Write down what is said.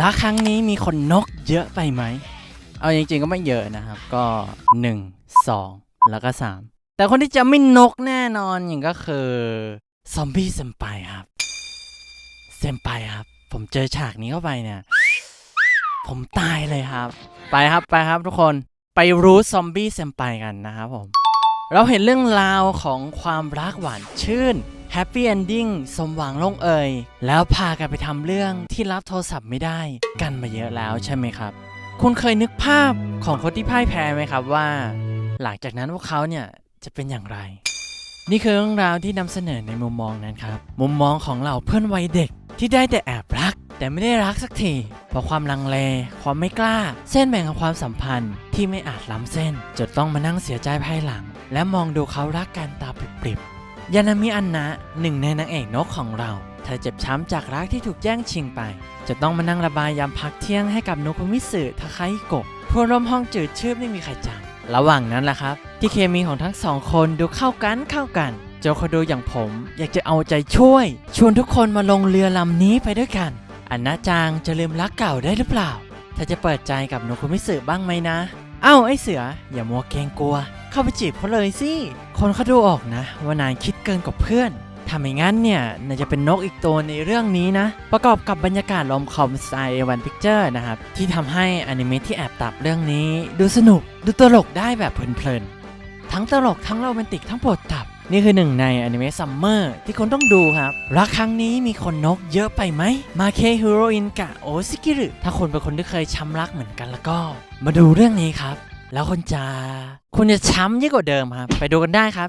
รักครั้งนี้มีคนนกเยอะไปไหม เอาจริงๆก็ไม่เยอะนะครับ ก็ 1 2 แล้วก็ 3 แต่คนที่จะไม่นกแน่นอนอย่างก็คือซอมบี้เซมไปครับเซมไปครับ ผมเจอฉากนี้เข้าไปเนี่ย ผมตายเลยครับ ไปครับไปครับทุกคนไปรู้ซอมบี้เซมไปกันนะครับผม เราเห็นเรื่องราวของความรักหวานชื่น แฮปปี้เอนดิ้งสมหวังลงเอยแล้วพากันไปทำเรื่องที่รับโทรศัพท์ไม่ได้กันมาเยอะแล้วใช่ไหมครับ คุณเคยนึกภาพของคนที่พ่ายแพ้ไหมครับว่า หลังจากนั้นพวกเขาเนี่ยจะเป็นอย่างไร นี่คือเรื่องราวที่นำเสนอในมุมมองนั้นครับ มุมมองของเราเพื่อนวัยเด็กที่ได้แต่แอบรัก แต่ไม่ได้รักสักทีเพราะความลังเล ความไม่กล้า เส้นแบ่งของความสัมพันธ์ที่ไม่อาจล้ำเส้นจนต้องมานั่งเสียใจภายหลัง และมองดูเขารักกันตาปริบ ยานามิอันนะหนึ่งในนางเอกนกของเรา เธอเจ็บช้ำจากรักที่ถูกแย่งชิงไป จะต้องมานั่งระบายยามพักเที่ยงให้กับนุคุมิสึทาคาฮิโกะผู้ร่วมห้องจืดชืบไม่มีใครจำระหว่างนั้นแหละครับ ที่เคมีของทั้งสองคนดูเข้ากันเข้ากัน โจโคโดอย่างผม อยากจะเอาใจช่วย ชวนทุกคนมาลงเรือลำนี้ไปด้วยกัน อันนาจางจะลืมรักเก่าได้หรือเปล่าเธอจะเปิดใจกับนุคุมิสึบ้างไหมนะ เอ้าไอเสืออย่ามัวเกรงกลัว เข้าไปจีบเขาเลยสิ คนเขาดูออกนะ ว่านายคิดเกินกว่าเพื่อนถ้าไม่งั้นเนี่ยน่าจะเป็นนกอีกตัวในเรื่องนี้นะ ประกอบกับบรรยากาศลมคอมสไตล์วันพิกเจอร์นะครับ ที่ทำให้อนิเมะที่แอบตับเรื่องนี้ ดูสนุกดูตลกได้แบบเพลินๆ ทั้งตลกทั้งโรแมนติกทั้งปวดตับ นี่คือหนึ่งในอนิเมะซัมเมอร์ที่คนต้องดูครับ รักครั้งนี้มีคนนกเยอะไปไหมมาเคฮิโรอินกะโอซิกิรุถ้าคนเป็นคนที่เคยช้ำรักเหมือนกันแล้วก็ มาดูเรื่องนี้ครับ แล้วคุณจะคุณจะช้ำยิ่งกว่าเดิมครับ ไปดูกันได้ครับ